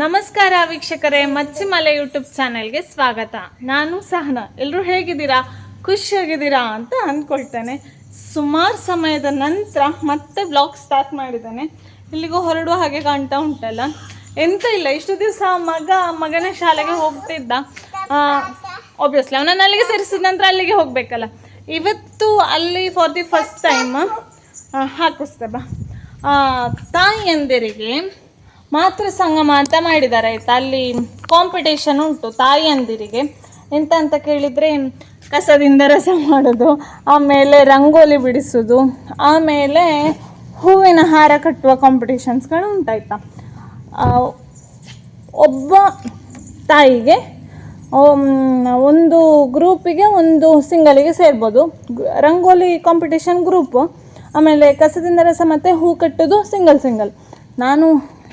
ನಮಸ್ಕಾರ ವೀಕ್ಷಕರೇ, ಮಚ್ಚಿಮಲೆ ಯೂಟ್ಯೂಬ್ ಚಾನೆಲ್ಗೆ ಸ್ವಾಗತ. ನಾನು ಸಹನ. ಎಲ್ಲರೂ ಹೇಗಿದ್ದೀರಾ? ಖುಷಿಯಾಗಿದ್ದೀರಾ ಅಂತ ಅಂದ್ಕೊಳ್ತೇನೆ. ಸುಮಾರು ಸಮಯದ ನಂತರ ಮತ್ತೆ ಬ್ಲಾಗ್ ಸ್ಟಾರ್ಟ್ ಮಾಡಿದ್ದೇನೆ. ಇಲ್ಲಿಗೂ ಹೊರಡುವ ಹಾಗೆ ಕಾಣ್ತಾ ಉಂಟಲ್ಲ. ಎಂತ ಇಲ್ಲ, ಇಷ್ಟು ದಿವಸ ಮಗ, ಮಗನ ಶಾಲೆಗೆ ಹೋಗ್ತಿದ್ದ. ಆಬ್ವಿಯಸ್ಲಿ ಅವನನ್ನು ಅಲ್ಲಿಗೆ ಸೇರಿಸಿದ ನಂತರ ಅಲ್ಲಿಗೆ ಹೋಗಬೇಕಲ್ಲ. ಇವತ್ತು ಅಲ್ಲಿ ಫಾರ್ ದಿ ಫಸ್ಟ್ ಟೈಮ್ ಹಾಕಿಸ್ತೇವ ಬಾ ತಾಯಿಯಂದಿರಿಗೆ ಮಾತೃ ಸಂಗಮ ಅಂತ ಮಾಡಿದ್ದಾರೆ. ಆಯ್ತಾ? ಅಲ್ಲಿ ಕಾಂಪಿಟೇಷನ್ ಉಂಟು ತಾಯಿಯಂದಿರಿಗೆ ಎಂತ ಅಂತ ಕೇಳಿದರೆ ಕಸದಿಂದ ರಸ ಮಾಡೋದು, ಆಮೇಲೆ ರಂಗೋಲಿ ಬಿಡಿಸೋದು, ಆಮೇಲೆ ಹೂವಿನ ಹಾರ ಕಟ್ಟುವ ಕಾಂಪಿಟೇಷನ್ಸ್ಗಳು ಉಂಟಾಯ್ತಾ? ಒಬ್ಬ ತಾಯಿಗೆ ಒಂದು ಗ್ರೂಪಿಗೆ ಒಂದು ಸಿಂಗಲಿಗೆ ಸೇರ್ಬೋದು. ರಂಗೋಲಿ ಕಾಂಪಿಟೇಷನ್ ಗ್ರೂಪು ಆಮೇಲೆ ಕಸದಿಂದ ರಸ ಮತ್ತು ಹೂ ಕಟ್ಟೋದು ಸಿಂಗಲ್ ಸಿಂಗಲ್ ನಾನು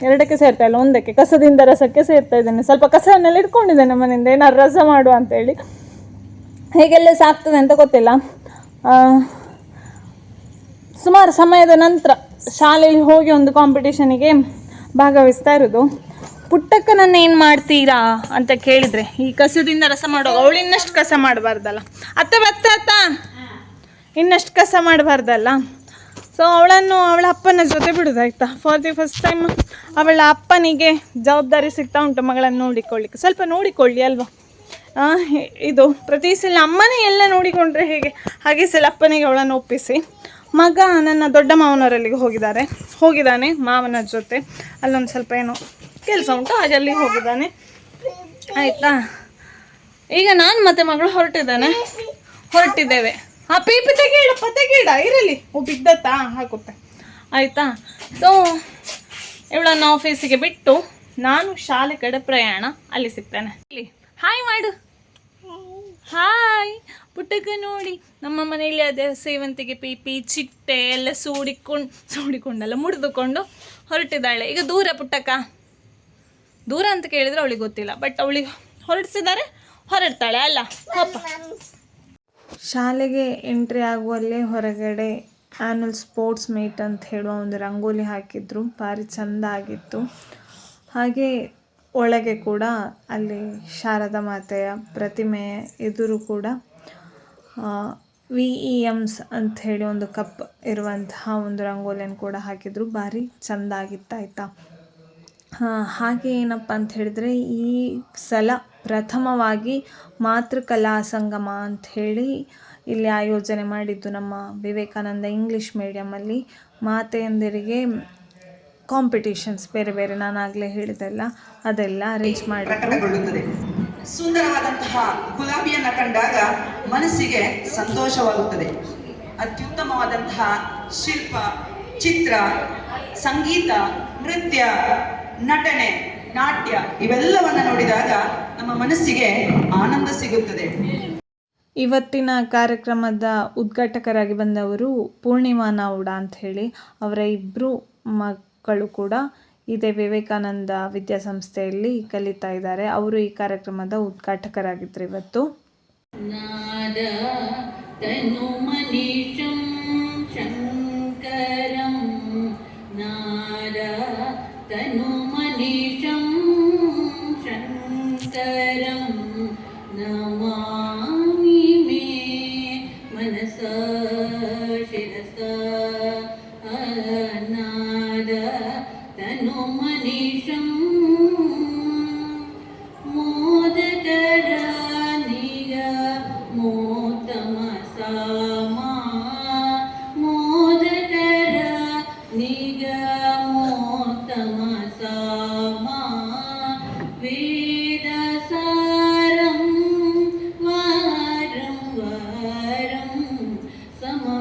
ಎರಡಕ್ಕೆ ಸೇರ್ತಾ ಇಲ್ಲ ಒಂದಕ್ಕೆ. ಕಸದಿಂದ ರಸಕ್ಕೆ ಸೇರ್ತಾ ಇದ್ದೇನೆ. ಸ್ವಲ್ಪ ಕಸವನ್ನೆಲ್ಲ ಇಟ್ಕೊಂಡಿದ್ದೇನೆ ಮನೆಯಿಂದ. ಏನಾದ್ರು ರಸ ಮಾಡು ಅಂತೇಳಿ. ಹೇಗೆಲ್ಲ ಸಾಕ್ತದೆ ಅಂತ ಗೊತ್ತಿಲ್ಲ. ಸುಮಾರು ಸಮಯದ ನಂತರ ಶಾಲೆಯಲ್ಲಿ ಹೋಗಿ ಒಂದು ಕಾಂಪಿಟೇಷನಿಗೆ ಭಾಗವಹಿಸ್ತಾ ಇರೋದು. ಪುಟ್ಟಕ್ಕನನ್ನು ಏನು ಮಾಡ್ತೀರಾ ಅಂತ ಕೇಳಿದರೆ ಈ ಕಸದಿಂದ ರಸ ಮಾಡುವಾಗ ಅವಳು ಇನ್ನಷ್ಟು ಕಸ ಮಾಡಬಾರ್ದಲ್ಲ. ಅತ್ತ ಬತ್ತ ಅತ್ತ? ಇನ್ನಷ್ಟು ಕಸ ಮಾಡಬಾರ್ದಲ್ಲ. ಸೊ ಅವಳನ್ನು ಅವಳ ಅಪ್ಪನ ಜೊತೆ ಬಿಡೋದಾಯ್ತಾ? ಫಾರ್ ದಿ ಫಸ್ಟ್ ಟೈಮ್ ಅವಳ ಅಪ್ಪನಿಗೆ ಜವಾಬ್ದಾರಿ ಸಿಗ್ತಾ ಉಂಟು ಮಗಳನ್ನು ನೋಡಿಕೊಳ್ಳಿಕ್ಕೆ. ಸ್ವಲ್ಪ ನೋಡಿಕೊಳ್ಳಿ ಅಲ್ವಾ? ಇದು, ಪ್ರತಿ ಸಲ ಅಮ್ಮನೇ ಎಲ್ಲ ನೋಡಿಕೊಂಡ್ರೆ ಹೇಗೆ? ಹಾಗೆ ಸಲ ಅಪ್ಪನಿಗೆ ಅವಳನ್ನು ಒಪ್ಪಿಸಿ. ಮಗ ನನ್ನ ದೊಡ್ಡ ಮಾವನವರಲ್ಲಿಗೆ ಹೋಗಿದ್ದಾರೆ. ಹೋಗಿದ್ದಾನೆ ಮಾವನ ಜೊತೆ. ಅಲ್ಲೊಂದು ಸ್ವಲ್ಪ ಏನೋ ಕೆಲಸ ಉಂಟು, ಹಾಗೆ ಅಲ್ಲಿಗೆ ಹೋಗಿದ್ದಾನೆ. ಆಯಿತಾ? ಈಗ ನಾನು ಮತ್ತೆ ಮಗಳು ಹೊರಟಿದ್ದಾನೆ? ಹೊರಟಿದ್ದೇವೆ. ಆ ಪೀಪಿ ತೆಗೀಡಪ್ಪ ತೆಗೀಡ ಇರಲಿ. ಓ ಬಿದ್ದತ್ತಾ? ಹಾಕುತ್ತೆ ಆಯಿತಾ? ಸೊ ಇವಳನ್ನು ಆಫೀಸಿಗೆ ಬಿಟ್ಟು ನಾನು ಶಾಲೆ ಕಡೆ ಪ್ರಯಾಣ ಅಲ್ಲಿ ಸಿಗ್ತೇನೆ ಇಲ್ಲಿ. ಹಾಯ್ ಮಾಡು. ಹಾಯ್ ಪುಟ್ಟಕ್ಕ ನೋಡಿ. ನಮ್ಮ ಮನೆಯಲ್ಲಿ ಅದೇ ಸೇವಂತಿಗೆ ಪೀಪಿ, ಚಿಟ್ಟೆ ಎಲ್ಲ ಸೂಡಿಕೊಂಡು, ಸೂಡಿಕೊಂಡೆಲ್ಲ ಮುಡಿದುಕೊಂಡು ಹೊರಟಿದ್ದಾಳೆ. ಈಗ ದೂರ ಪುಟ್ಟಕ್ಕ ದೂರ ಅಂತ ಕೇಳಿದರೆ ಅವಳಿಗೆ ಗೊತ್ತಿಲ್ಲ ಬಟ್ ಅವಳಿಗೆ ಹೊರಡಿಸಿದ್ದಾರೆ ಹೊರಡ್ತಾಳೆ, ಅಲ್ಲ? ಪಾಪ ಶಾಲೆಗೆ ಎಂಟ್ರಿ ಆಗುವಲ್ಲೇ ಹೊರಗಡೆ ಆ್ಯನುವಲ್ ಸ್ಪೋರ್ಟ್ಸ್ ಮೀಟ್ ಅಂತ ಹೇಳುವ ಒಂದು ರಂಗೋಲಿ ಹಾಕಿದ್ರು. ಭಾರಿ ಚಂದ ಆಗಿತ್ತು. ಹಾಗೆ ಒಳಗೆ ಕೂಡ ಅಲ್ಲಿ ಶಾರದಾ ಮಾತೆಯ ಪ್ರತಿಮೆ ಎದುರು ಕೂಡ ವಿ ಇ ಎಮ್ಸ್ ಅಂತ ಹೇಳಿ ಒಂದು ಕಪ್ ಇರುವಂತಹ ಒಂದು ರಂಗೋಲಿಯನ್ನು ಕೂಡ ಹಾಕಿದ್ರು. ಭಾರಿ ಚಂದ ಆಗಿತ್ತು ಹಾಗೆ ಏನಪ್ಪ ಅಂತ ಹೇಳಿದರೆ ಈ ಸಲ ಪ್ರಥಮವಾಗಿ ಮಾತೃಕಲಾ ಸಂಗಮ ಅಂತ ಹೇಳಿ ಇಲ್ಲಿ ಆಯೋಜನೆ ಮಾಡಿದ್ದು ನಮ್ಮ ವಿವೇಕಾನಂದ ಇಂಗ್ಲೀಷ್ ಮೀಡಿಯಮಲ್ಲಿ ಮಾತೆಯಂದಿರಿಗೆ ಕಾಂಪಿಟೇಷನ್ಸ್ ಬೇರೆ ಬೇರೆ ನಾನಾಗಲೇ ಹೇಳಿದೆಲ್ಲ ಅದೆಲ್ಲ ಅರೇಂಜ್ ಪ್ರಕಟಗೊಳ್ಳುತ್ತದೆ ಸುಂದರವಾದಂತಹ ಗುಲಾಬಿಯನ್ನ ಕಂಡಾಗ ಮನಸ್ಸಿಗೆ ಸಂತೋಷವಾಗುತ್ತದೆ. ಅತ್ಯುತ್ತಮವಾದಂತಹ ಶಿಲ್ಪ, ಚಿತ್ರ, ಸಂಗೀತ, ನೃತ್ಯ ನಟನೆ ನಾಟ್ಯ ಇವೆಲ್ಲವನ್ನ ನೋಡಿದಾಗ ನಮ್ಮ ಮನಸ್ಸಿಗೆ ಆನಂದ ಸಿಗುತ್ತದೆ. ಇವತ್ತಿನ ಕಾರ್ಯಕ್ರಮದ ಉದ್ಘಾಟಕರಾಗಿ ಬಂದವರು ಪೂರ್ಣಿಮಾ ನಾವುಡ ಅಂತ ಹೇಳಿ ಅವರ ಇಬ್ಬರು ಮಕ್ಕಳು ಕೂಡ ಇದೇ ವಿವೇಕಾನಂದ ವಿದ್ಯಾಸಂಸ್ಥೆಯಲ್ಲಿ ಕಲಿತಾ ಇದ್ದಾರೆ. ಅವರು ಈ ಕಾರ್ಯಕ್ರಮದ ಉದ್ಘಾಟಕರಾಗಿದ್ದರು ಇವತ್ತು.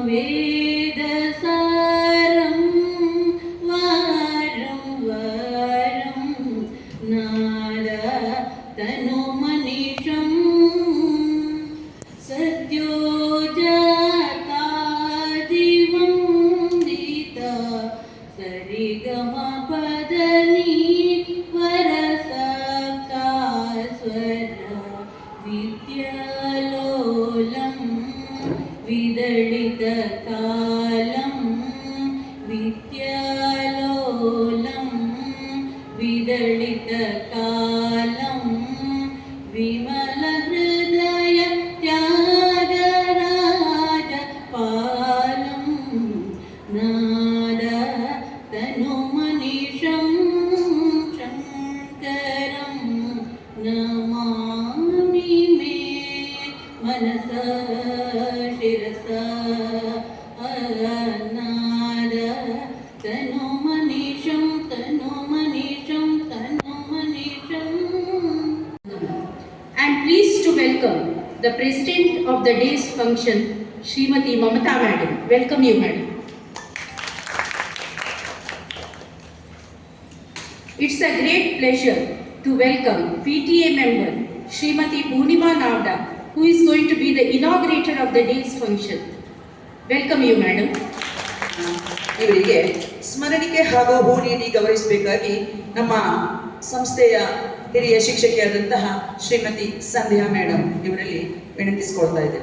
me. ನೀವು ಹೇಳಿ. It's a great pleasure to welcome P T A member Shrimati Poornima Navada who is going to be the inaugurator of the day's function welcome you madam ಇವರಿಗೆ ಸ್ಮರಣಿಕೆ ಹಾಗೂ ಹೋಳಿಯಲ್ಲಿ ಗೌರವಿಸಬೇಕಾಗಿ ನಮ್ಮ ಸಂಸ್ಥೆಯ ಹಿರಿಯ ಶಿಕ್ಷಕಿಯಾದಂತಹ ಶ್ರೀಮತಿ ಸಂಧ್ಯಾ ಮೇಡಮ್ ಇವರಲ್ಲಿ ವಿನಂತಿಸಿಕೊಳ್ತಾ ಇದೆ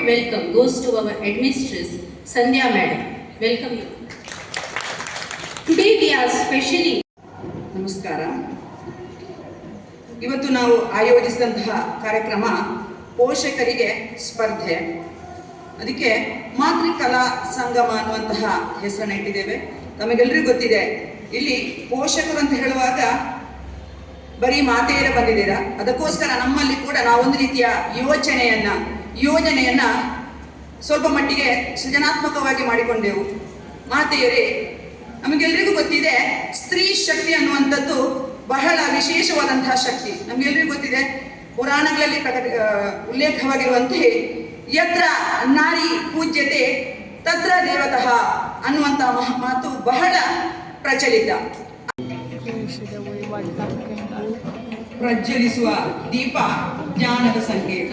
heartfelt welcome goes to our headmistress, Sandhya Madam. Welcome you. Today we are specially ನಮಸ್ಕಾರ ಇವತ್ತು ನಾವು ಆಯೋಜಿಸಿದಂತಹ ಕಾರ್ಯಕ್ರಮ ಪೋಷಕರಿಗೆ ಸ್ಪರ್ಧೆ ಅದಕ್ಕೆ ಮಾತೃಕಲಾ ಸಂಗಮ ಅನ್ನುವಂತಹ ಹೆಸರನ್ನ ಇಟ್ಟಿದ್ದೇವೆ ತಮಗೆಲ್ಲರಿಗೂ ಗೊತ್ತಿದೆ ಇಲ್ಲಿ ಪೋಷಕರು ಅಂತ ಹೇಳುವಾಗ ಬರೀ ಮಾತೆಯರೇ ಬಂದಿದ್ದೀರಾ ಅದಕ್ಕೋಸ್ಕರ ನಮ್ಮಲ್ಲಿ ಕೂಡ ನಾವೊಂದು ರೀತಿಯ ಯೋಚನೆಯನ್ನ ಯೋಜನೆಯನ್ನ ಸ್ವಲ್ಪ ಮಟ್ಟಿಗೆ ಸೃಜನಾತ್ಮಕವಾಗಿ ಮಾಡಿಕೊಂಡೆವು. ಮಾತೆಯರೇ ನಮಗೆಲ್ಲರಿಗೂ ಗೊತ್ತಿದೆ ಸ್ತ್ರೀ ಶಕ್ತಿ ಅನ್ನುವಂಥದ್ದು ಬಹಳ ವಿಶೇಷವಾದಂತಹ ಶಕ್ತಿ. ನಮಗೆಲ್ಲರಿಗೂ ಗೊತ್ತಿದೆ ಪುರಾಣಗಳಲ್ಲಿ ಪ್ರಕಟ ಉಲ್ಲೇಖವಾಗಿರುವಂತೆ ಯತ್ರ ನಾರಿ ಪೂಜ್ಯತೆ ತತ್ರ ದೇವತಃ ಅನ್ನುವಂತಹ ಮಹ- ಮಾತು ಬಹಳ ಪ್ರಚಲಿತ. ಪ್ರಜ್ವಲಿಸುವ ದೀಪ ಜ್ಞಾನದ ಸಂಕೇತ.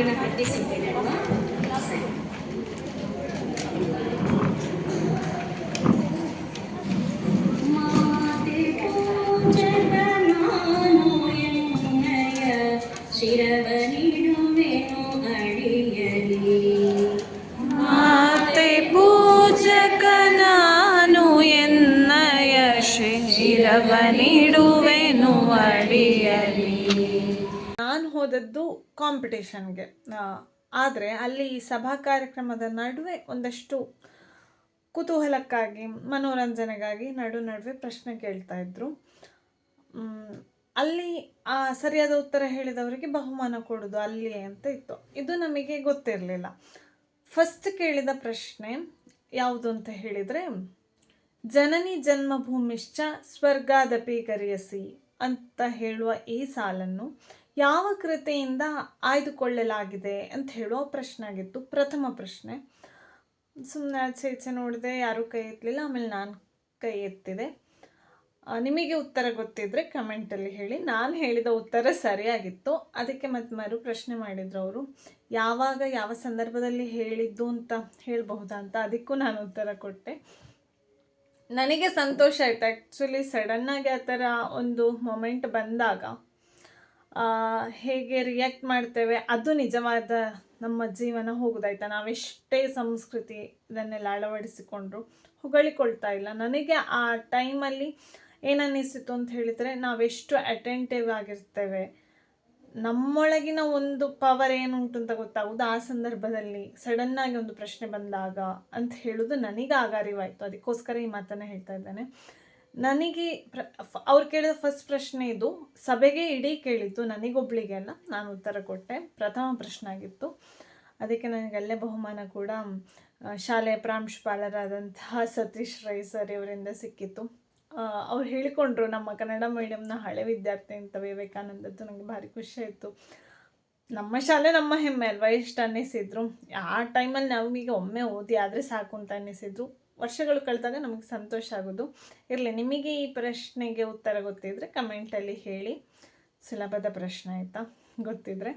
ಹಾಡಿನ ಕಟ್ಟಿಸಿದ್ದೇನೆ ಅಲ್ವಾ ಕಾಂಪಿಟೇಷನ್ಗೆ ಆದರೆ ಅಲ್ಲಿ ಸಭಾ ಕಾರ್ಯಕ್ರಮದ ನಡುವೆ ಒಂದಷ್ಟು ಕುತೂಹಲಕ್ಕಾಗಿ, ಮನೋರಂಜನೆಗಾಗಿ ನಡು ನಡುವೆ ಪ್ರಶ್ನೆ ಕೇಳ್ತಾ ಇದ್ರು. ಅಲ್ಲಿ ಆ ಸರಿಯಾದ ಉತ್ತರ ಹೇಳಿದವರಿಗೆ ಬಹುಮಾನ ಕೊಡೋದು ಅಲ್ಲಿ ಅಂತ ಇತ್ತು. ಇದು ನಮಗೆ ಗೊತ್ತಿರಲಿಲ್ಲ. ಫಸ್ಟ್ ಕೇಳಿದ ಪ್ರಶ್ನೆ ಯಾವುದು ಅಂತ ಹೇಳಿದರೆ, ಜನನಿ ಜನ್ಮಭೂಮಿಶ್ಚ ಸ್ವರ್ಗಾದಪಿ ಗರಿಯಸಿ ಅಂತ ಹೇಳುವ ಈ ಸಾಲನ್ನು ಯಾವ ಕೃತಿಯಿಂದ ಆಯ್ದುಕೊಳ್ಳಲಾಗಿದೆ ಅಂತ ಹೇಳೋ ಪ್ರಶ್ನೆ ಆಗಿತ್ತು. ಪ್ರಥಮ ಪ್ರಶ್ನೆ. ಸುಮ್ಮನೆ ಆಚೆ ಈಚೆ ನೋಡಿದೆ ಯಾರೂ ಕೈ ಎತ್ತಲಿಲ್ಲ ಆಮೇಲೆ ನಾನು ಕೈ ಎತ್ತಿದೆ. ನಿಮಗೆ ಉತ್ತರ ಗೊತ್ತಿದ್ದರೆ ಕಮೆಂಟಲ್ಲಿ ಹೇಳಿ. ನಾನು ಹೇಳಿದ ಉತ್ತರ ಸರಿಯಾಗಿತ್ತು. ಅದಕ್ಕೆ ಮತ್ತೆ ಮರು ಪ್ರಶ್ನೆ ಮಾಡಿದ್ರು ಅವರು. ಯಾವಾಗ, ಯಾವ ಸಂದರ್ಭದಲ್ಲಿ ಹೇಳಿದ್ದು ಅಂತ ಹೇಳಬಹುದಾ ಅಂತ ಅದಕ್ಕೂ ನಾನು ಉತ್ತರ ಕೊಟ್ಟೆ. ನನಗೆ ಸಂತೋಷ ಆಯಿತು. ಆ್ಯಕ್ಚುಲಿ ಸಡನ್ನಾಗಿ ಆ ಥರ ಒಂದು ಮೊಮೆಂಟ್ ಬಂದಾಗ ಹೇಗೆ ರಿಯಾಕ್ಟ್ ಮಾಡ್ತೇವೆ, ಅದು ನಿಜವಾದ ನಮ್ಮ ಜೀವನ ಹೋಗೋದಾಯ್ತಾ? ನಾವೆಷ್ಟೇ ಸಂಸ್ಕೃತಿ ಇದನ್ನೆಲ್ಲ ಅಳವಡಿಸಿಕೊಂಡ್ರು ಹೊಗಳಿಕೊಳ್ತಾ ಇಲ್ಲ. ನನಗೆ ಆ ಟೈಮಲ್ಲಿ ಏನನ್ನಿಸ್ತಿತ್ತು ಅಂತ ಹೇಳಿದರೆ, ನಾವೆಷ್ಟು ಅಟೆಂಟಿವ್ ಆಗಿರ್ತೇವೆ, ನಮ್ಮೊಳಗಿನ ಒಂದು ಪವರ್ ಏನುಂಟು ಅಂತ ಗೊತ್ತಾಗೋದು ಆ ಸಂದರ್ಭದಲ್ಲಿ ಸಡನ್ನಾಗಿ ಒಂದು ಪ್ರಶ್ನೆ ಬಂದಾಗ ಅಂತ ಹೇಳೋದು ನನಗೆ ಆಗ ಅರಿವಾಯಿತು ಅದಕ್ಕೋಸ್ಕರ ಈ ಮಾತನ್ನು ಹೇಳ್ತಾ ಇದ್ದೇನೆ. ನನಗೆ ಪ್ರ ಅವ್ರು ಕೇಳಿದ ಫಸ್ಟ್ ಪ್ರಶ್ನೆ ಇದು. ಸಭೆಗೆ ಇಡೀ ಕೇಳಿದ್ದು ನನಗೊಬ್ಳಿಗೆ ಅಲ್ಲ ನಾನು ಉತ್ತರ ಕೊಟ್ಟೆ. ಪ್ರಥಮ ಪ್ರಶ್ನೆ ಆಗಿತ್ತು. ಅದಕ್ಕೆ ನನಗೆ ಅಲ್ಲೇ ಬಹುಮಾನ ಕೂಡ ಶಾಲೆಯ ಪ್ರಾಂಶುಪಾಲರಾದಂತಹ ಸತೀಶ್ ರೈ ಸರ್ ಇವರಿಂದ ಸಿಕ್ಕಿತ್ತು. ಅವ್ರು ಹೇಳಿಕೊಂಡ್ರು, ನಮ್ಮ ಕನ್ನಡ ಮೀಡಿಯಂನ ಹಳೆ ವಿದ್ಯಾರ್ಥಿ ಅಂತ ವಿವೇಕಾನಂದದ್ದು ನನಗೆ ಭಾರಿ ಖುಷಿ ಆಯಿತು. ನಮ್ಮ ಶಾಲೆ ನಮ್ಮ ಹೆಮ್ಮೆ ಅಲ್ವಾ, ಎಷ್ಟು ಅನ್ನಿಸಿದ್ರು. ಆ ಟೈಮಲ್ಲಿ ನಮಗೀಗ ಒಮ್ಮೆ ಓದಿ ಆದರೆ ಸಾಕು ಅಂತ ಅನ್ನಿಸಿದ್ರು. ವರ್ಷಗಳು ಕಳೆದಾಗ ನಮಗೆ ಸಂತೋಷ ಆಗೋದು. ಇರಲಿ, ನಿಮಗೆ ಈ ಪ್ರಶ್ನೆಗೆ ಉತ್ತರ ಗೊತ್ತಿದ್ದರೆ ಕಮೆಂಟಲ್ಲಿ ಹೇಳಿ. ಸುಲಭದ ಪ್ರಶ್ನೆ ಆಯಿತಾ? ಗೊತ್ತಿದ್ದರೆ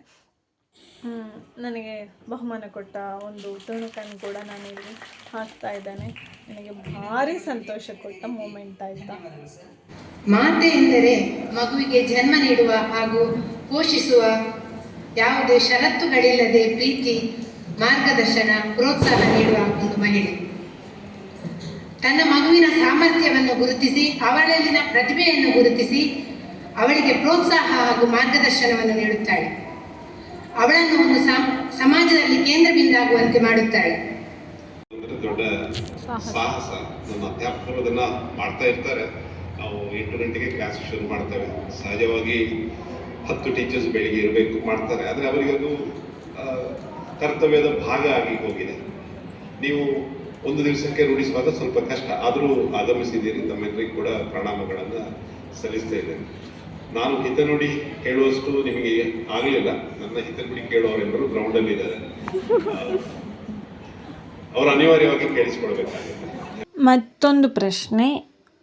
ನನಗೆ ಬಹುಮಾನ ಕೊಟ್ಟ ಒಂದು ತುಣುಕನ್ನು ಕೂಡ ನಾನು ಇಲ್ಲಿ ಹಾಕ್ತಾ ಇದ್ದಾನೆ. ನನಗೆ ಭಾರಿ ಸಂತೋಷ ಕೊಟ್ಟ ಮೂಮೆಂಟ್ ಆಯಿತಾ? ಮಾತೆ ಎಂದರೆ ಮಗುವಿಗೆ ಜನ್ಮ ನೀಡುವ ಹಾಗೂ ಪೋಷಿಸುವ ಯಾವುದೇ ಷರತ್ತುಗಳಿಲ್ಲದೆ ಪ್ರೀತಿ, ಮಾರ್ಗದರ್ಶನ, ಪ್ರೋತ್ಸಾಹ ನೀಡುವ ಒಂದು ಮಹಿಳೆ. ತನ್ನ ಮಗುವಿನ ಸಾಮರ್ಥ್ಯವನ್ನು ಗುರುತಿಸಿ ಅವಳಲ್ಲಿನ ಪ್ರತಿಭೆಯನ್ನು ಗುರುತಿಸಿ, ಅವಳಿಗೆ ಪ್ರೋತ್ಸಾಹ ಹಾಗೂ ಮಾರ್ಗದರ್ಶನವನ್ನು ನೀಡುತ್ತಾಳೆ. ಅವಳನ್ನು ಒಂದು ಸಮಾಜದಲ್ಲಿ ಕೇಂದ್ರ ಬಿಂದಾಗುವಂತೆ ಮಾಡುತ್ತಾಳೆ ದೊಡ್ಡ ಸಾಹಸ ನಮ್ಮ ಅಧ್ಯಾಪಕರು ಅದನ್ನ ಮಾಡ್ತಾ ಇರ್ತಾರೆ. ನಾವು ಎಂಟು ಗಂಟೆಗೆ ಕ್ಲಾಸ್ ಶುರು ಮಾಡ್ತೇವೆ. ಸಹಜವಾಗಿ ಹತ್ತು ಟೀಚರ್ಸ್ ಬೆಳಿಗ್ಗೆ ಇರಬೇಕು ಮಾಡ್ತಾರೆ. ಆದರೆ ಅವರಿಗೆ ಅದು ಕರ್ತವ್ಯದ ಭಾಗ ಆಗಿ ಹೋಗಿದೆ. ನೀವು ಒಂದು ದಿವಸಕ್ಕೆ ರೂಢಿಸುವಾಗ ಸ್ವಲ್ಪ ಕಷ್ಟ. ಆದರೂ ಆಗಮಿಸಿದ್ದೀರಿ ತಮ್ಮೆಲ್ಲರಿಗೂ ಕೂಡ ಪ್ರಣಾಮಗಳನ್ನು ಸಲ್ಲಿಸ್ತಾ ಇದ್ದೇನೆ. ನಾನು ಹಿತನುಡಿ ಹೇಳುವಷ್ಟು ನಿಮಗೆ ಆಗಲಿಲ್ಲ. ನನ್ನ ಹಿತನುಡಿ ಕೇಳುವವರೆಲ್ಲರೂ ಗ್ರೌಂಡಲ್ಲಿ ಇದ್ದಾರೆ. ಅವರು ಅನಿವಾರ್ಯವಾಗಿ ಕೇಳಿಸ್ಕೊಳ್ಬೇಕಾಗುತ್ತೆ. ಮತ್ತೊಂದು ಪ್ರಶ್ನೆ.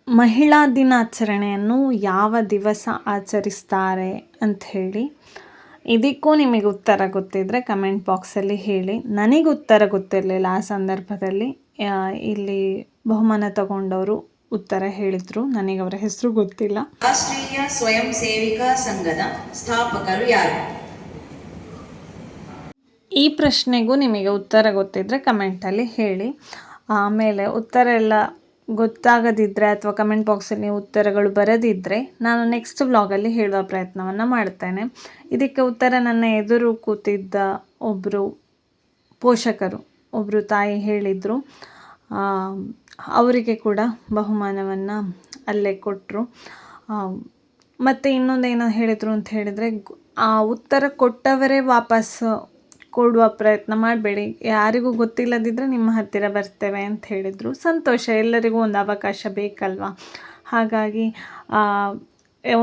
ಮಹಿಳಾ ದಿನಾಚರಣೆಯನ್ನು ಯಾವ ದಿವಸ ಆಚರಿಸ್ತಾರೆ ಅಂತ ಹೇಳಿ. ಇದಕ್ಕೂ ನಿಮಗೆ ಉತ್ತರ ಗೊತ್ತಿದ್ದರೆ ಕಮೆಂಟ್ ಬಾಕ್ಸಲ್ಲಿ ಹೇಳಿ. ನನಗೆ ಉತ್ತರ ಗೊತ್ತಿರಲಿಲ್ಲ ಆ ಸಂದರ್ಭದಲ್ಲಿ. ಇಲ್ಲಿ ಬಹುಮಾನ ತಗೊಂಡವರು ಉತ್ತರ ಹೇಳಿದ್ರು. ನನಗೆ ಅವರ ಹೆಸರು ಗೊತ್ತಿಲ್ಲ. ರಾಷ್ಟ್ರೀಯ ಸ್ವಯಂ ಸೇವಿಕಾ ಸಂಘದ ಸ್ಥಾಪಕರು ಯಾರು? ಈ ಪ್ರಶ್ನೆಗೂ ನಿಮಗೆ ಉತ್ತರ ಗೊತ್ತಿದ್ದರೆ ಕಮೆಂಟಲ್ಲಿ ಹೇಳಿ. ಆಮೇಲೆ ಉತ್ತರ ಎಲ್ಲ ಗೊತ್ತಾಗದಿದ್ದರೆ ಅಥವಾ ಕಮೆಂಟ್ ಬಾಕ್ಸಲ್ಲಿ ನೀವು ಉತ್ತರಗಳು ಬರದಿದ್ದರೆ ನಾನು ನೆಕ್ಸ್ಟ್ ವ್ಲಾಗಲ್ಲಿ ಹೇಳುವ ಪ್ರಯತ್ನವನ್ನು ಮಾಡ್ತೇನೆ. ಇದಕ್ಕೆ ಉತ್ತರ ನನ್ನ ಎದುರು ಕೂತಿದ್ದ ಒಬ್ಬರು ಪೋಷಕರು ಒಬ್ಬರು ತಾಯಿ ಹೇಳಿದರು. ಅವರಿಗೆ ಕೂಡ ಬಹುಮಾನವನ್ನು ಅಲ್ಲೇ ಕೊಟ್ಟರು ಮತ್ತು ಇನ್ನೊಂದೇನು ಹೇಳಿದರು ಅಂತ ಹೇಳಿದರೆ ಆ ಉತ್ತರ ಕೊಟ್ಟವರೇ ವಾಪಸ್ ಕೊಡುವ ಪ್ರಯತ್ನ ಮಾಡಬೇಡಿ. ಯಾರಿಗೂ ಗೊತ್ತಿಲ್ಲದಿದ್ದರೆ ನಿಮ್ಮ ಹತ್ತಿರ ಬರ್ತೇವೆ ಅಂತ ಹೇಳಿದರು. ಸಂತೋಷ, ಎಲ್ಲರಿಗೂ ಒಂದು ಅವಕಾಶ ಬೇಕಲ್ವಾ? ಹಾಗಾಗಿ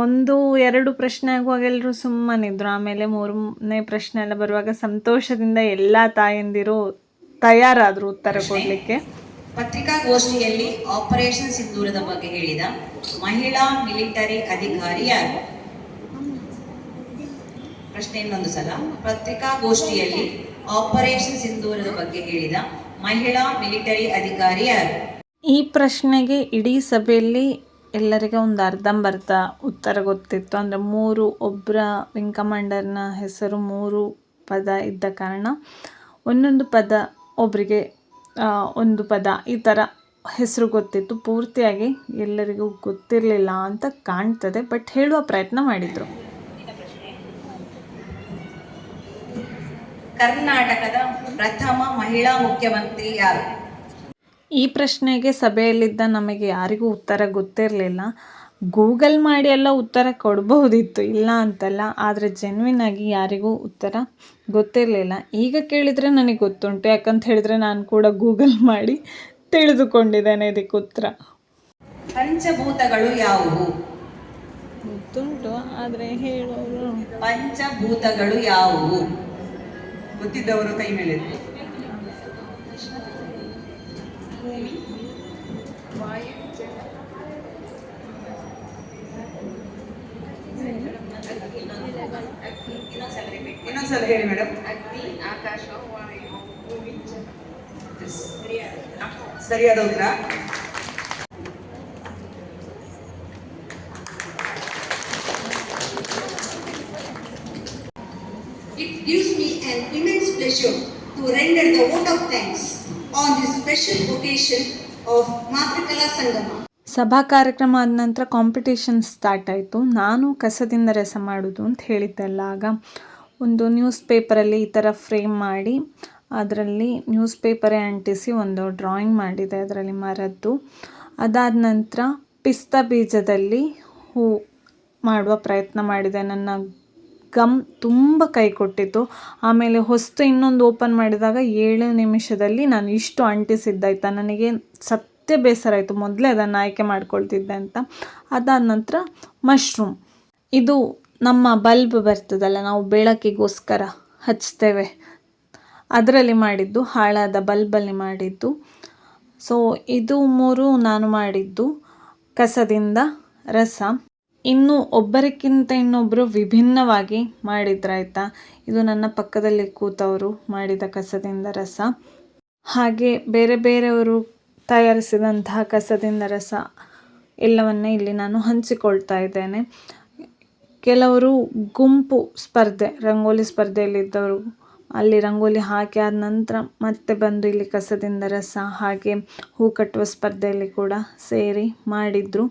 ಒಂದು, ಎರಡು ಪ್ರಶ್ನೆ ಆಗುವಾಗ ಎಲ್ಲರೂ ಸುಮ್ಮನಿದ್ರು ಆಮೇಲೆ ಮೂರನೇ ಪ್ರಶ್ನೆ ಎಲ್ಲ ಬರುವಾಗ ಸಂತೋಷದಿಂದ ಎಲ್ಲ ತಾಯಂದಿರು ತಯಾರಾದರು ಉತ್ತರ ಕೊಡಲಿಕ್ಕೆ. ಪತ್ರಿಕಾಗೋಷ್ಠಿಯಲ್ಲಿ ಆಪರೇಷನ್ ಸಿಂಧೂರದ ಬಗ್ಗೆ ಹೇಳಿದ ಮಹಿಳಾ ಮಿಲಿಟರಿ ಅಧಿಕಾರಿ ಯಾರು? ಪ್ರಶ್ನೆ ಇನ್ನೊಂದು ಸಲ. ಪತ್ರಿಕಾಗೋಷ್ಠಿಯಲ್ಲಿ ಆಪರೇಷನ್ ಸಿಂಧೂರದ ಬಗ್ಗೆ ಹೇಳಿದ ಮಹಿಳಾ ಮಿಲಿಟರಿ ಅಧಿಕಾರಿ ಯಾರು? ಈ ಪ್ರಶ್ನೆಗೆ ಇಡೀ ಸಭೆಯಲ್ಲಿ ಎಲ್ಲರಿಗೆ ಒಂದು ಅರ್ಧಂಬರ್ಧ ಉತ್ತರ ಗೊತ್ತಿತ್ತು. ಅಂದರೆ ಮೂರು ಒಬ್ಬರ ವಿಂಗ್ ಕಮಾಂಡರ್ನ ಹೆಸರು ಮೂರು ಪದ ಇದ್ದ ಕಾರಣ ಒಂದೊಂದು ಪದ ಒಬ್ಬರಿಗೆ ಒಂದು ಪದ ಈ ಥರ ಹೆಸರು ಗೊತ್ತಿತ್ತು. ಪೂರ್ತಿಯಾಗಿ ಎಲ್ಲರಿಗೂ ಗೊತ್ತಿರಲಿಲ್ಲ ಅಂತ ಕಾಣ್ತದೆ ಬಟ್ ಹೇಳುವ ಪ್ರಯತ್ನ ಮಾಡಿದರು. ಕರ್ನಾಟಕದ ಪ್ರಥಮ ಮಹಿಳಾ ಮುಖ್ಯಮಂತ್ರಿ ಯಾರು? ಈ ಪ್ರಶ್ನೆಗೆ ಸಭೆಯಲ್ಲಿದ್ದ ನಮಗೆ ಯಾರಿಗೂ ಉತ್ತರ ಗೊತ್ತಿರಲಿಲ್ಲ. ಗೂಗಲ್ ಮಾಡಿ ಎಲ್ಲ ಉತ್ತರ ಕೊಡ್ಬಹುದಿತ್ತು ಇಲ್ಲ ಅಂತಲ್ಲ. ಆದರೆ ಜೆನ್ವಿನ್ ಆಗಿ ಯಾರಿಗೂ ಉತ್ತರ ಗೊತ್ತಿರಲಿಲ್ಲ. ಈಗ ಕೇಳಿದರೆ ನನಗೆ ಗೊತ್ತುಂಟು. ಯಾಕಂತ ಹೇಳಿದರೆ ನಾನು ಕೂಡ ಗೂಗಲ್ ಮಾಡಿ ತಿಳಿದುಕೊಂಡಿದ್ದೇನೆ ಇದಕ್ಕೆ ಉತ್ತರ. ಪಂಚಭೂತಗಳು ಯಾವುವು? ಗೊತ್ತುಂಟು ಆದರೆ ಹೇಳೋರು. ಪಂಚಭೂತಗಳು ಯಾವುವು? ಗೊತ್ತಿದ್ದವರು ಕೈ ಮೇಲೆ ಎತ್ತಿ. ಇನ್ನೊಂದ್ಸಲ ಹೇಳಿ ಮೇಡಮ್ ಸರಿಯಾದ ಉತ್ತರ It gives me an immense pleasure to render the vote of thanks on this special occasion of Matrikala Sangama. ಸಭಾ ಕಾರ್ಯಕ್ರಮ ಆದ ನಂತರ ಕಾಂಪಿಟೇಷನ್ ಸ್ಟಾರ್ಟ್ ಆಯಿತು. ನಾನು ಕಸದಿಂದ ರಸ ಮಾಡೋದು ಅಂತ ಹೇಳಿದ್ದಲ್ಲ. ಆಗ ಒಂದು ನ್ಯೂಸ್ ಪೇಪರಲ್ಲಿ ಈ ಥರ ಫ್ರೇಮ್ ಮಾಡಿ, ಅದರಲ್ಲಿ ನ್ಯೂಸ್ ಪೇಪರೇ ಅಂಟಿಸಿ ಒಂದು ಡ್ರಾಯಿಂಗ್ ಮಾಡಿದೆ. ಅದರಲ್ಲಿ ಮರದ್ದು. ಅದಾದ ನಂತರ ಪಿಸ್ತಾ ಬೀಜದಲ್ಲಿ ಹೂ ಮಾಡುವ ಪ್ರಯತ್ನ ಮಾಡಿದೆ. ನನ್ನ ಗಮ್ ತುಂಬ ಕೈ ಕೊಟ್ಟಿತ್ತು. ಆಮೇಲೆ ಹೊಸ್ತು ಇನ್ನೊಂದು ಓಪನ್ ಮಾಡಿದಾಗ ಏಳು ನಿಮಿಷದಲ್ಲಿ ನಾನು ಇಷ್ಟು ಅಂಟಿಸಿದ್ದಾಯ್ತಾ. ನನಗೆ ಸತ್ಯ ಬೇಸರ ಆಯಿತು. ಮೊದಲೇ ಅದನ್ನು ಆಯ್ಕೆ ಮಾಡ್ಕೊಳ್ತಿದ್ದೆ ಅಂತ. ಅದಾದ ನಂತರ ಮಶ್ರೂಮ್. ಇದು ನಮ್ಮ ಬಲ್ಬ್ ಬರ್ತದಲ್ಲ, ನಾವು ಬೆಳಕಿಗೋಸ್ಕರ ಹಚ್ತೇವೆ. ಅದರಲ್ಲಿ ಮಾಡಿದ್ದು, ಹಾಳಾದ ಬಲ್ಬಲ್ಲಿ ಮಾಡಿದ್ದು. ಸೊ ಇದು ಮೂರು ನಾನು ಮಾಡಿದ್ದು. ಕಸದಿಂದ ರಸ. ಇನ್ನು ಒಬ್ಬರಿಗಿಂತ ಇನ್ನೊಬ್ಬರು ವಿಭಿನ್ನವಾಗಿ ಮಾಡಿದ್ರಾಯ್ತಾ? ಇದು ನನ್ನ ಪಕ್ಕದಲ್ಲಿ ಕೂತವರು ಮಾಡಿದ ಕಸದಿಂದ ರಸ. ಹಾಗೆ ಬೇರೆ ಬೇರೆಯವರು ತಯಾರಿಸಿದಂತಹ ಕಸದಿಂದ ರಸ ಎಲ್ಲವನ್ನೇ ಇಲ್ಲಿ ನಾನು ಹಂಚಿಕೊಳ್ತಾ ಇದ್ದೇನೆ. ಕೆಲವರು ಗುಂಪು ಸ್ಪರ್ಧೆ, ರಂಗೋಲಿ ಸ್ಪರ್ಧೆಯಲ್ಲಿದ್ದವರು ಅಲ್ಲಿ ರಂಗೋಲಿ ಹಾಕಿ ಆದ ನಂತರ ಮತ್ತೆ ಬಂದು ಇಲ್ಲಿ ಕಸದಿಂದ ರಸ ಹಾಗೆ ಹೂ ಕಟ್ಟುವ ಸ್ಪರ್ಧೆಯಲ್ಲಿ ಕೂಡ ಸೇರಿ ಮಾಡಿದರು.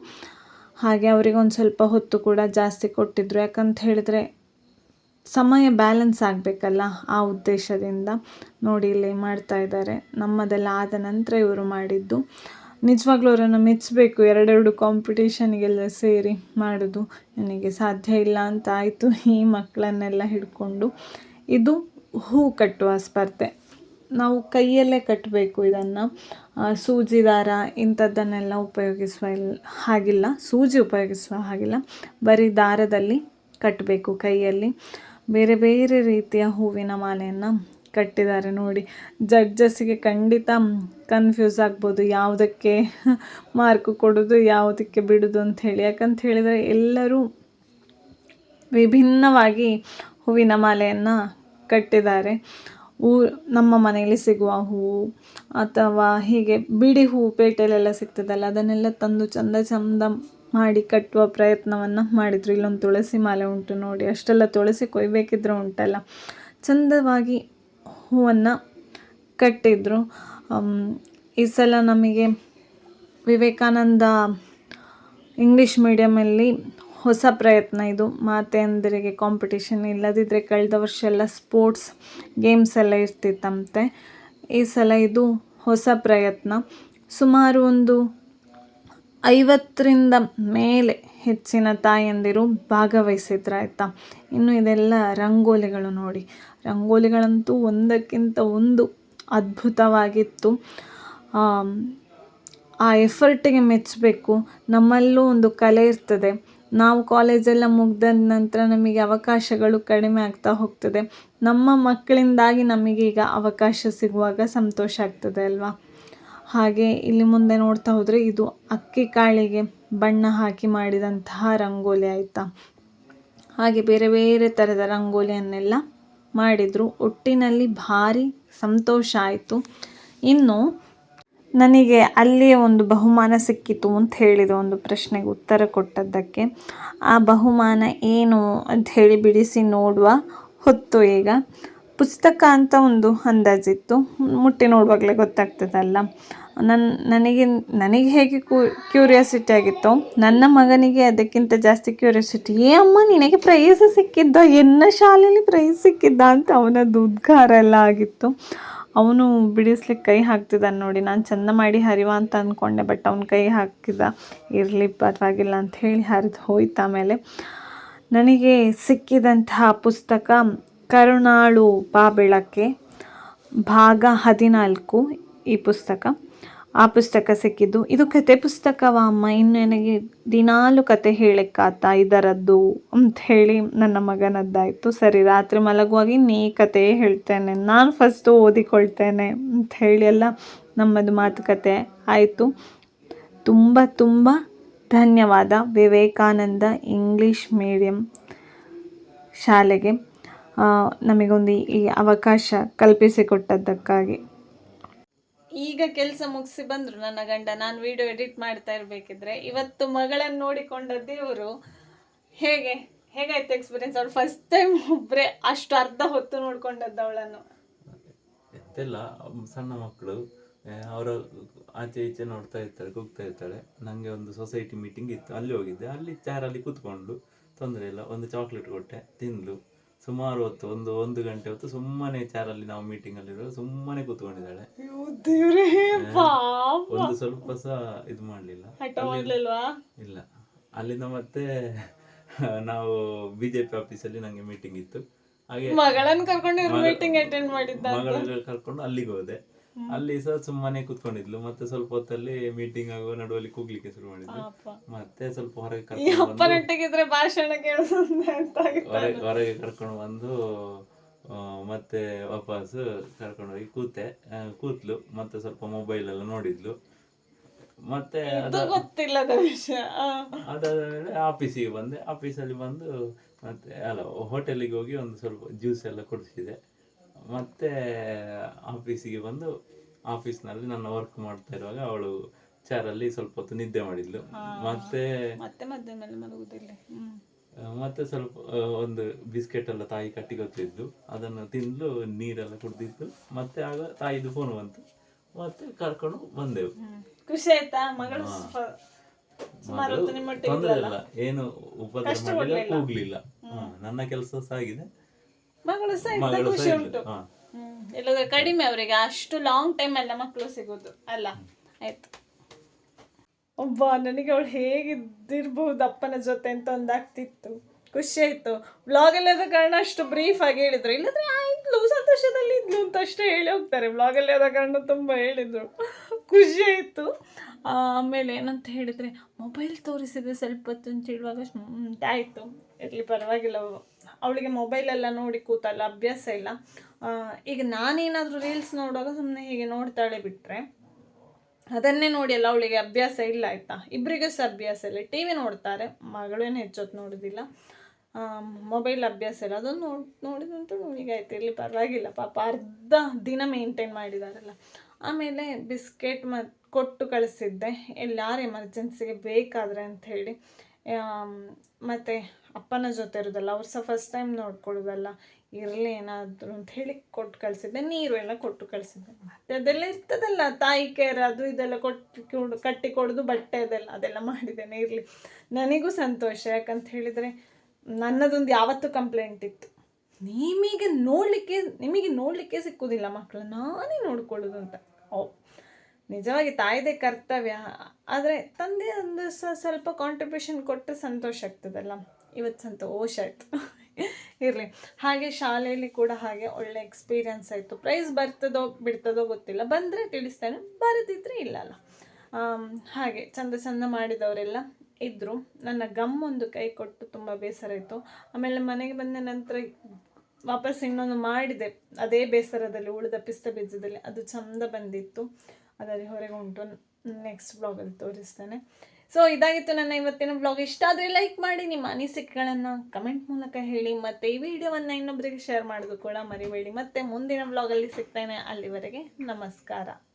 ಹಾಗೆ ಅವರಿಗೆ ಒಂದು ಸ್ವಲ್ಪ ಹೊತ್ತು ಕೂಡ ಜಾಸ್ತಿ ಕೊಟ್ಟಿದ್ದರು ಯಾಕಂತ ಹೇಳಿದರೆ ಸಮಯ ಬ್ಯಾಲೆನ್ಸ್ ಆಗಬೇಕಲ್ಲ ಆ ಉದ್ದೇಶದಿಂದ ನೋಡಿ ಇಲ್ಲಿ ಮಾಡ್ತಾ ಇದ್ದಾರೆ. ನಮ್ಮದೆಲ್ಲ ಆದ ನಂತರ ಇವರು ಮಾಡಿದ್ದು. ನಿಜವಾಗ್ಲೂ ಅವರನ್ನು ಮೆಚ್ಚಬೇಕು ಎರಡೆರಡು ಕಾಂಪಿಟೇಷನ್ಗೆಲ್ಲ ಸೇರಿ ಮಾಡೋದು ನನಗೆ ಸಾಧ್ಯ ಇಲ್ಲ ಅಂತ ಆಯಿತು ಈ ಮಕ್ಕಳನ್ನೆಲ್ಲ ಹಿಡ್ಕೊಂಡು. ಇದು ಹೂ ಕಟ್ಟುವ ಸ್ಪರ್ಧೆ. ನಾವು ಕೈಯಲ್ಲೇ ಕಟ್ಟಬೇಕು ಇದನ್ನು. ಸೂಜಿ ದಾರ ಇಂಥದ್ದನ್ನೆಲ್ಲ ಉಪಯೋಗಿಸುವ ಹಾಗಿಲ್ಲ. ಸೂಜಿ ಉಪಯೋಗಿಸುವ ಹಾಗಿಲ್ಲ. ಬರೀ ದಾರದಲ್ಲಿ ಕಟ್ಟಬೇಕು ಕೈಯಲ್ಲಿ. ಬೇರೆ ಬೇರೆ ರೀತಿಯ ಹೂವಿನ ಮಾಲೆಯನ್ನು ಕಟ್ಟಿದ್ದಾರೆ ನೋಡಿ. ಜಡ್ಜಸ್ಸಿಗೆ ಖಂಡಿತ ಕನ್ಫ್ಯೂಸ್ ಆಗ್ಬೋದು. ಯಾವುದಕ್ಕೆ ಮಾರ್ಕ್ ಕೊಡೋದು, ಯಾವುದಕ್ಕೆ ಬಿಡೋದು ಹೇಳಿ. ಯಾಕಂತ ಹೇಳಿದರೆ ಎಲ್ಲರೂ ವಿಭಿನ್ನವಾಗಿ ಹೂವಿನ ಮಾಲೆಯನ್ನು ಕಟ್ಟಿದ್ದಾರೆ. ಹೂ ನಮ್ಮ ಮನೆಯಲ್ಲಿ ಸಿಗುವ ಹೂವು ಅಥವಾ ಹೀಗೆ ಬಿಡಿ ಹೂವು ಪೇಟೆಯಲ್ಲೆಲ್ಲ ಸಿಗ್ತದಲ್ಲ, ಅದನ್ನೆಲ್ಲ ತಂದು ಚಂದ ಚಂದ ಮಾಡಿ ಕಟ್ಟುವ ಪ್ರಯತ್ನವನ್ನು ಮಾಡಿದರು. ಇಲ್ಲೊಂದು ತುಳಸಿ ಮಾಲೆ ಉಂಟು ನೋಡಿ. ಅಷ್ಟೆಲ್ಲ ತುಳಸಿ ಕೊಯ್ಬೇಕಿದ್ರೆ ಉಂಟಲ್ಲ. ಚಂದವಾಗಿ ಹೂವನ್ನು ಕಟ್ಟಿದ್ರು. ಈ ಸಲ ನಮಗೆ ವಿವೇಕಾನಂದ ಇಂಗ್ಲೀಷ್ ಮೀಡಿಯಮಲ್ಲಿ ಹೊಸ ಪ್ರಯತ್ನ ಇದು. ಮಾತೆಯಂದಿರಿಗೆ ಕಾಂಪಿಟೇಷನ್ ಇಲ್ಲದಿದ್ದರೆ ಕಳೆದ ವರ್ಷ ಎಲ್ಲ ಸ್ಪೋರ್ಟ್ಸ್ ಗೇಮ್ಸ್ ಎಲ್ಲ ಇರ್ತಿತ್ತಂತೆ. ಈ ಸಲ ಇದು ಹೊಸ ಪ್ರಯತ್ನ. ಸುಮಾರು ಒಂದು ಐವತ್ತರಿಂದ ಮೇಲೆ ಹೆಚ್ಚಿನ ತಾಯಂದಿರು ಭಾಗವಹಿಸಿದ್ರಾಯ್ತಾ? ಇನ್ನು ಇದೆಲ್ಲ ರಂಗೋಲಿಗಳು ನೋಡಿ. ರಂಗೋಲಿಗಳಂತೂ ಒಂದಕ್ಕಿಂತ ಒಂದು ಅದ್ಭುತವಾಗಿತ್ತು. ಆ ಎಫರ್ಟಿಗೆ ಮೆಚ್ಚಬೇಕು ನಮ್ಮಲ್ಲೂ ಒಂದು ಕಲೆ ಇರ್ತದೆ. ನಾವು ಕಾಲೇಜೆಲ್ಲ ಮುಗ್ದ ನಂತರ ನಮಗೆ ಅವಕಾಶಗಳು ಕಡಿಮೆ ಆಗ್ತಾ ಹೋಗ್ತದೆ. ನಮ್ಮ ಮಕ್ಕಳಿಂದಾಗಿ ನಮಗೆ ಈಗ ಅವಕಾಶ ಸಿಗುವಾಗ ಸಂತೋಷ ಆಗ್ತದೆ ಅಲ್ವಾ? ಹಾಗೆ ಇಲ್ಲಿ ಮುಂದೆ ನೋಡ್ತಾ ಹೋದರೆ ಇದು ಅಕ್ಕಿ ಕಾಳಿಗೆ ಬಣ್ಣ ಹಾಕಿ ಮಾಡಿದಂತಹ ರಂಗೋಲಿ ಆಯಿತಾ? ಹಾಗೆ ಬೇರೆ ಬೇರೆ ಥರದ ರಂಗೋಲಿಯನ್ನೆಲ್ಲ ಮಾಡಿದರು. ಒಟ್ಟಿನಲ್ಲಿ ಭಾರಿ ಸಂತೋಷ ಆಯಿತು. ಇನ್ನು ನನಗೆ ಅಲ್ಲಿಯೇ ಒಂದು ಬಹುಮಾನ ಸಿಕ್ಕಿತು ಅಂತ ಹೇಳಿದ ಒಂದು ಪ್ರಶ್ನೆಗೆ ಉತ್ತರ ಕೊಟ್ಟದ್ದಕ್ಕೆ. ಆ ಬಹುಮಾನ ಏನು ಅಂತ ಹೇಳಿ ಬಿಡಿಸಿ ನೋಡುವ ಹೊತ್ತು ಈಗ. ಪುಸ್ತಕ ಅಂತ ಒಂದು ಅಂದಾಜಿತ್ತು. ಮುಟ್ಟಿ ನೋಡುವಾಗಲೇ ಗೊತ್ತಾಗ್ತದಲ್ಲ. ನನ್ನ ನನಗೆ ನನಗೆ ಹೇಗೆ ಕ್ಯೂರಿಯಾಸಿಟಿ ಆಗಿತ್ತೋ, ನನ್ನ ಮಗನಿಗೆ ಅದಕ್ಕಿಂತ ಜಾಸ್ತಿ ಕ್ಯೂರಿಯಾಸಿಟಿ ಏ ಅಮ್ಮ, ನಿನಗೆ ಪ್ರೈಸ್ ಸಿಕ್ಕಿದ್ದ, ಎನ್ನ ಶಾಲೆಯಲ್ಲಿ ಪ್ರೈಸ್ ಸಿಕ್ಕಿದ್ದ? ಅಂತ ಅವನದ್ದು ಉದ್ಗಾರ ಎಲ್ಲ ಆಗಿತ್ತು. ಅವನು ಬಿಡಿಸ್ಲಿಕ್ಕೆ ಕೈ ಹಾಕ್ತಿದ್ದ ನೋಡಿ, ನಾನು ಚಂದ ಮಾಡಿ ಹರಿವ ಅಂತ ಅಂದ್ಕೊಂಡೆ ಬಟ್ ಅವನು ಕೈ ಹಾಕಿದ, ಇರಲಿ, ಪರವಾಗಿಲ್ಲ ಅಂತ ಹೇಳಿ ಹರಿದು ಹೋಯ್ತು ಆಮೇಲೆ. ನನಗೆ ಸಿಕ್ಕಿದಂತಹ ಪುಸ್ತಕ ಕರುಣಾಳು ಬಾಬೆಳಕ್ಕೆ ಭಾಗ ಹದಿನಾಲ್ಕು ಈ ಪುಸ್ತಕ. ಆ ಪುಸ್ತಕ ಸಿಕ್ಕಿದ್ದು, ಇದು ಕತೆ ಪುಸ್ತಕವ ಅಮ್ಮ? ಇನ್ನು ನನಗೆ ದಿನಾಲು ಕತೆ ಹೇಳಕ್ಕಾತ? ಇದರದ್ದು? ಅಂತ ಹೇಳಿ ನನ್ನ ಮಗನದ್ದಾಯಿತು ಸರಿ, ರಾತ್ರಿ ಮಲಗುವಾಗಿ ನೀ ಕತೆ ಹೇಳ್ತೇನೆ. ನಾನು ಫಸ್ಟು ಓದಿಕೊಳ್ತೇನೆ. ಅಂತ ಹೇಳಿ ಎಲ್ಲ ನಮ್ಮದು ಮಾತುಕತೆ ಆಯಿತು. ತುಂಬ ತುಂಬ ಧನ್ಯವಾದ ವಿವೇಕಾನಂದ ಇಂಗ್ಲೀಷ್ ಮೀಡಿಯಂ ಶಾಲೆಗೆ. ನಮಗೊಂದು ಈ ಅವಕಾಶ ಕಲ್ಪಿಸಿಕೊಟ್ಟದ್ದಕ್ಕಾಗಿ. ಈಗ ಕೆಲಸ ಮುಗಿಸಿ ಬಂದರು ನನ್ನ ಗಂಡ ನಾನು ವಿಡಿಯೋ ಎಡಿಟ್ ಮಾಡ್ತಾ ಇರಬೇಕಿದ್ರೆ. ಇವತ್ತು ಮಗಳನ್ನು ನೋಡಿಕೊಂಡ ದೇವರು ಹೇಗೆ ಹೇಗಾಯ್ತು ಎಕ್ಸ್ಪೀರಿಯನ್ಸ್ ಅವ್ರು ಫಸ್ಟ್ ಟೈಮ್ ಒಬ್ಬರೇ ಅಷ್ಟು ಅರ್ಧ ಹೊತ್ತು ನೋಡ್ಕೊಂಡದ್ದು ಅವಳನ್ನು. ಎತ್ತಿಲ್ಲ ಸಣ್ಣ ಮಕ್ಕಳು. ಅವರು ಆಚೆ ಈಚೆ ನೋಡ್ತಾ ಇರ್ತಾರೆ ಕೂಗ್ತಾ ಇರ್ತಾಳೆ ನನಗೆ ಒಂದು ಸೊಸೈಟಿ ಮೀಟಿಂಗ್ ಇತ್ತು. ಅಲ್ಲಿ ಹೋಗಿದ್ದೆ. ಅಲ್ಲಿ ಚಾರಲ್ಲಿ ಕೂತ್ಕೊಂಡು ತೊಂದರೆ ಇಲ್ಲ. ಒಂದು ಚಾಕ್ಲೇಟ್ ಕೊಟ್ಟೆ ತಿಂದ್ಲು. ಸುಮಾರು ಹೊತ್ತು ಒಂದು ಒಂದು ಗಂಟೆ ಹೊತ್ತು ಸುಮ್ಮನೆ ಚಾರಲ್ಲಿ ನಾವು ಮೀಟಿಂಗ್ ಅಲ್ಲಿ ಸುಮ್ಮನೆ ಕೂತ್ಕೊಂಡಿದ್ದಾಳೆ. ಒಂದು ಸ್ವಲ್ಪ ಸಹ ಇದು ಮಾಡ್ಲಿಲ್ಲ. ಇಲ್ಲ. ಅಲ್ಲಿಂದ ಮತ್ತೆ ನಾವು ಬಿಜೆಪಿ ಆಫೀಸಲ್ಲಿ ನಂಗೆ ಮೀಟಿಂಗ್ ಇತ್ತು. ಹಾಗೆ ಮಗಳನ್ನ ಕರ್ಕೊಂಡು ಮೀಟಿಂಗ್ ಅಟೆಂಡ್ ಮಾಡಿದ್ದ ಮಗಳನ್ನು ಕರ್ಕೊಂಡು ಅಲ್ಲಿಗೆ ಹೋದೆ. ಅಲ್ಲಿ ಸಹ ಸುಮ್ಮನೆ ಕೂತ್ಕೊಂಡಿದ್ಲು. ಮತ್ತೆ ಸ್ವಲ್ಪ ಹೊತ್ತಲ್ಲಿ ಮೀಟಿಂಗ್ ಆಗುವ ನಡುವಲ್ಲಿ ಕೂಗ್ಲಿಕ್ಕೆ ಶುರು ಮಾಡಿದ್ಲು. ಮತ್ತೆ ಸ್ವಲ್ಪ ಹೊರಗೆ ಕರ್ಕೊಂಡು. ಹೊರಗೆ ಹೊರಗೆ ಕರ್ಕೊಂಡು ಬಂದು ಮತ್ತೆ ವಾಪಸ್ ಕರ್ಕೊಂಡು ಹೋಗಿ ಕೂತೆ. ಕೂತ್ಲು. ಮತ್ತೆ ಸ್ವಲ್ಪ ಮೊಬೈಲ್ ಎಲ್ಲ ನೋಡಿದ್ಲು. ಮತ್ತೆ. ಅದಾದ ಮೇಲೆ ಆಫೀಸಿಗೆ ಬಂದೆ. ಆಫೀಸಲ್ಲಿ ಬಂದು ಮತ್ತೆ ಅಲ್ಲ ಹೋಟೆಲಿಗೆ ಹೋಗಿ ಒಂದು ಸ್ವಲ್ಪ ಜ್ಯೂಸ್ ಎಲ್ಲ ಕುಡಿಸಿದೆ. ಮತ್ತೆ ಆಫೀಸಿಗೆ ಬಂದು ಆಫೀಸ್ನಲ್ಲಿ ನನ್ನ ವರ್ಕ್ ಮಾಡ್ತಾ ಇರುವಾಗ ಅವಳು ಚಾರಲ್ಲಿ ಸ್ವಲ್ಪ ಹೊತ್ತು ನಿದ್ದೆ ಮಾಡಿದ್ಲು. ಮತ್ತೆ ಮತ್ತೆ ಮಧ್ಯ ಮೇಲೆ ಮಲಗುದಿಲ್ಲ. ಮತ್ತೆ ಸ್ವಲ್ಪ ಒಂದು ಬಿಸ್ಕೆಟ್ ಎಲ್ಲ ತಾಯಿ ಕಟ್ಟಿ ಗೊತ್ತಿದ್ದು ಅದನ್ನು ತಿಂದು ನೀರೆಲ್ಲ ಕುಡ್ದಿದ್ದು ಮತ್ತೆ ಆಗ ತಾಯಿದು ಫೋನ್ ಬಂತು. ಮತ್ತೆ ಕರ್ಕೊಂಡು ಬಂದೆವು. ಖುಷಿ ಆಯ್ತಾ? ಮಗಳು ತೊಂದರೆ ಇಲ್ಲ. ಏನು ಉಪದ್ರ ಹೋಗ್ಲಿಲ್ಲ ನನ್ನ ಕೆಲಸ ಆಗಿದೆ ಮಗಳು ಸಹ ಇದ್ದ ಮಗಳು ಖುಷಿ ಸಹ ಉಂಟು. ಇದ್ಲು. ಹಾ. ಹ್ಮ್ ಇಲ್ಲದ್ರೆ ಕಡಿಮೆ ಅವರಿಗೆ ಅಷ್ಟು ಲಾಂಗ್ ಟೈಮ್ ಎಲ್ಲ ಮಕ್ಕಳು ಸಿಗೋದು ಅಲ್ಲ? ಆಯ್ತು. ಒಬ್ಬ ನನಗೆ ಅವಳು ಹೇಗಿದ್ದಿರ್ಬಹುದು ಅಪ್ಪನ ಜೊತೆ ಅಂತ ಒಂದಾಗ್ತಿತ್ತು ಖುಷಿ ಆಯ್ತು. ಬ್ಲಾಗ್ ಅಲ್ಲಿದ ಕಾರಣ ಅಷ್ಟು ಬ್ರೀಫ್ ಆಗಿ ಹೇಳಿದ್ರು. ಇಲ್ಲದ್ರೆ ಆ ಇದ್ಲು ಸಂತೋಷದಲ್ಲಿ ಇದ್ಲು ಅಂತ ಅಷ್ಟೇ ಹೇಳಿ ಹೋಗ್ತಾರೆ. ಬ್ಲಾಗ್ ಅಲ್ಲಿ ಆದ ಕಾರಣ ತುಂಬ ಹೇಳಿದ್ರು. ಖುಷಿ ಆಯ್ತು. ಆಮೇಲೆ ಏನಂತ ಹೇಳಿದ್ರೆ ಮೊಬೈಲ್ ತೋರಿಸಿದೆ ಸ್ವಲ್ಪ ಹೊತ್ತು ಅಂತ ಹೇಳುವಾಗ ಹ್ಮ್, ಆಯ್ತು ಇರ್ಲಿ ಪರವಾಗಿಲ್ಲ ಅವಳಿಗೆ ಮೊಬೈಲೆಲ್ಲ ನೋಡಿ ಕೂತಲ್ಲ, ಅಭ್ಯಾಸ ಇಲ್ಲ. ಈಗ ನಾನೇನಾದರೂ ರೀಲ್ಸ್ ನೋಡುವಾಗ ಸುಮ್ಮನೆ ಹೀಗೆ ನೋಡ್ತಾಳೆ ಬಿಟ್ಟರೆ ಅದನ್ನೇ ನೋಡಿ ಅಲ್ಲ ಅವಳಿಗೆ ಅಭ್ಯಾಸ ಇಲ್ಲ ಆಯಿತಾ? ಇಬ್ಬರಿಗೂ ಸಹ ಅಭ್ಯಾಸ ಇಲ್ಲ. ಟಿ ವಿ ನೋಡ್ತಾರೆ ಮಗಳೇನು ಹೆಚ್ಚೊತ್ತು ನೋಡೋದಿಲ್ಲ. ಮೊಬೈಲ್ ಅಭ್ಯಾಸ ಇಲ್ಲ. ಅದೊಂದು ನೋಡಿ, ನೋಡಿದಂತೂ ಆಯ್ತು. ಇಲ್ಲಿ ಪರವಾಗಿಲ್ಲ. ಪಾಪ ಅರ್ಧ ದಿನ ಮೇಂಟೈನ್ ಮಾಡಿದಾರಲ್ಲ. ಆಮೇಲೆ ಬಿಸ್ಕೆಟ್ ಮ, ಕೊಟ್ಟು ಕಳಿಸಿದ್ದೆ. ಎಲ್ಲಾರು ಎಮರ್ಜೆನ್ಸಿಗೆ ಬೇಕಾದರೆ ಅಂತ ಹೇಳಿ ಮತ್ತು ಅಪ್ಪನ ಜೊತೆ ಇರೋದಲ್ಲ, ಅವ್ರು ಸಹ ಫಸ್ಟ್ ಟೈಮ್ ನೋಡ್ಕೊಳ್ಳೋದಲ್ಲ ಇರಲಿ ಏನಾದರೂ ಅಂತ ಹೇಳಿ ಕೊಟ್ಟು ಕಳಿಸಿದ್ದೆ ನೀರು ಎಲ್ಲ ಕೊಟ್ಟು ಕಳಿಸಿದ್ದೆ. ಮತ್ತು ಅದೆಲ್ಲ ಇರ್ತದಲ್ಲ, ತಾಯಿ ಕೇರ್ ಅದು ಇದೆಲ್ಲ ಕೊಟ್ಟು ಕಟ್ಟಿ ಕೊಡೋದು ಬಟ್ಟೆ ಅದೆಲ್ಲ ಅದೆಲ್ಲ ಮಾಡಿದ್ದೇನೆ ಇರಲಿ. ನನಗೂ ಸಂತೋಷ, ಯಾಕಂತ ಹೇಳಿದರೆ ನನ್ನದೊಂದು ಯಾವತ್ತೂ ಕಂಪ್ಲೇಂಟ್ ಇತ್ತು. ನಿಮಗೆ ನೋಡಲಿಕ್ಕೆ ನಿಮಗೆ ನೋಡಲಿಕ್ಕೆ ಸಿಕ್ಕೋದಿಲ್ಲ ಮಕ್ಕಳು ನಾನೇ ನೋಡ್ಕೊಳ್ಳೋದು ಅಂತ. ಓ ನಿಜವಾಗಿ ತಾಯಿದೇ ಕರ್ತವ್ಯ. ಆದರೆ ತಂದೆ ಒಂದು ಸ್ವಲ್ಪ ಕಾಂಟ್ರಿಬ್ಯೂಷನ್ ಕೊಟ್ಟರೆ ಸಂತೋಷ ಆಗ್ತದಲ್ಲ. ಇವತ್ತು ಸಂತೋಷ ಆಯಿತು ಇರಲಿ. ಹಾಗೆ ಶಾಲೆಯಲ್ಲಿ ಕೂಡ ಹಾಗೆ ಒಳ್ಳೆ ಎಕ್ಸ್ಪೀರಿಯನ್ಸ್ ಆಯಿತು. ಪ್ರೈಸ್ ಬರ್ತದೋ ಬಿಡ್ತದೋ ಗೊತ್ತಿಲ್ಲ. ಬಂದರೆ ತಿಳಿಸ್ತೇನೆ. ಬರದಿದ್ದರೆ ಇಲ್ಲ ಅಲ್ಲ ಹಾಗೆ ಚಂದ ಚಂದ ಮಾಡಿದವರೆಲ್ಲ ಇದ್ದರು ನನ್ನ ಗಮ್ ಒಂದು ಕೈ ಕೊಟ್ಟು ತುಂಬ ಬೇಸರ ಇತ್ತು ಆಮೇಲೆ ಮನೆಗೆ ಬಂದ ನಂತರ ವಾಪಸ್ ಇನ್ನೊಂದು ಮಾಡಿದೆ. ಅದೇ ಬೇಸರದಲ್ಲಿ, ಉಳಿದ ಪಿಸ್ತ ಬೀಜದಲ್ಲಿ. ಅದು ಚಂದ ಬಂದಿತ್ತು. ಅದರಲ್ಲಿ ಹೊರಗೆ ಉಂಟು ನೆಕ್ಸ್ಟ್ ಬ್ಲಾಗಲ್ಲಿ ತೋರಿಸ್ತೇನೆ. ಸೊ ಇದಾಗಿತ್ತು ನನ್ನ ಇವತ್ತಿನ ಬ್ಲಾಗ್ ಇಷ್ಟ ಆದರೆ ಲೈಕ್ ಮಾಡಿ, ನಿಮ್ಮ ಅನಿಸಿಕೆಗಳನ್ನು ಕಮೆಂಟ್ ಮೂಲಕ ಹೇಳಿ. ಮತ್ತು ಈ ವಿಡಿಯೋವನ್ನು ಇನ್ನೊಬ್ಬರಿಗೆ ಶೇರ್ ಮಾಡೋದು ಕೂಡ ಮರಿಬೇಡಿ. ಮತ್ತು ಮುಂದಿನ ಬ್ಲಾಗಲ್ಲಿ ಸಿಗ್ತೇನೆ. ಅಲ್ಲಿವರೆಗೆ ನಮಸ್ಕಾರ.